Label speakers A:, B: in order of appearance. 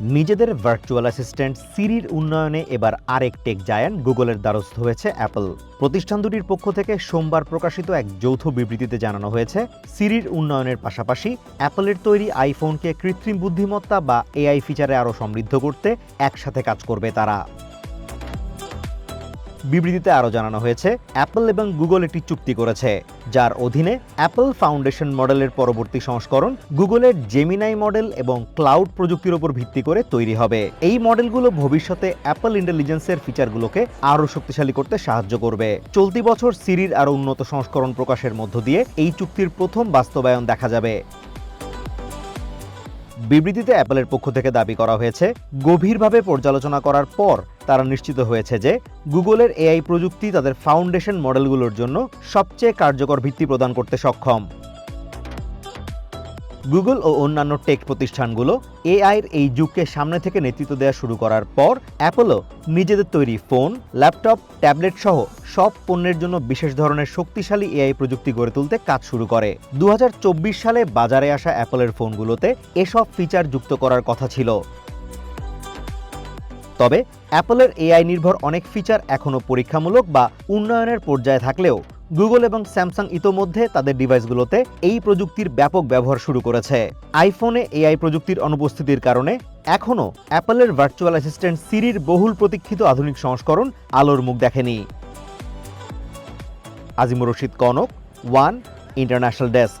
A: নিজেদের virtual assistant সিরির উন্নয়নে এবার আরেক টেক জায়ান্ট গুগলের দ্বারস্থ হয়েছে অ্যাপল। প্রতিষ্ঠান দুটির পক্ষ থেকে সোমবার প্রকাশিত এক যৌথ বিবৃতিতে জানানো হয়েছে, সিরির উন্নয়নের পাশাপাশি অ্যাপলের তৈরি আইফোনকে কৃত্রিম বুদ্ধিমত্তা বা এআই ফিচারে আরও সমৃদ্ধ করতে একসাথে কাজ করবে তারা। বিবৃতিতে আরও জানানো হয়েছে, অ্যাপল এবং গুগল একটি চুক্তি করেছে, যার অধীনে অ্যাপল ফাউন্ডেশন মডেলের পরবর্তী সংস্করণ গুগলের জেমিনাই মডেল এবং ক্লাউড প্রযুক্তির উপর ভিত্তি করে তৈরি হবে। এই মডেলগুলো ভবিষ্যতে অ্যাপল ইন্টেলিজেন্সের ফিচারগুলোকে আরও শক্তিশালী করতে সাহায্য করবে। চলতি বছর সিরির আরও উন্নত সংস্করণ প্রকাশের মধ্য দিয়ে এই চুক্তির প্রথম বাস্তবায়ন দেখা যাবে। বিবৃতিতে অ্যাপলের পক্ষ থেকে দাবি করা হয়েছে, গভীরভাবে পর্যালোচনা করার পর তারা নিশ্চিত হয়েছে যে গুগলের এআই প্রযুক্তি তাদের ফাউন্ডেশন মডেলগুলোর জন্য সবচেয়ে কার্যকর ভিত্তি প্রদান করতে সক্ষম। গুগল ও অন্যান্য টেক প্রতিষ্ঠানগুলো এআইয়ের এই যুগকে সামনে থেকে নেতৃত্ব দেওয়া শুরু করার পর অ্যাপলও নিজেদের তৈরি ফোন, ল্যাপটপ, ট্যাবলেট সহ সব পণ্যের জন্য বিশেষ ধরনের শক্তিশালী এআই প্রযুক্তি গড়ে তুলতে কাজ শুরু করে। দু হাজার চব্বিশ সালে বাজারে আসা অ্যাপলের ফোনগুলোতে এসব ফিচার যুক্ত করার কথা ছিল। তবে অ্যাপলের এআই নির্ভর অনেক ফিচার এখনও পরীক্ষামূলক বা উন্নয়নের পর্যায়ে থাকলেও গুগল এবং স্যামসাং ইতোমধ্যে তাদের ডিভাইসগুলোতে এই প্রযুক্তির ব্যাপক ব্যবহার শুরু করেছে। আইফোনে এআই প্রযুক্তির অনুপস্থিতির কারণে এখনও অ্যাপলের ভার্চুয়াল অ্যাসিস্ট্যান্ট সিরির বহুল প্রতীক্ষিত আধুনিক সংস্করণ আলোর মুখ দেখেনি। Azimur Rashid Konok, one international desk.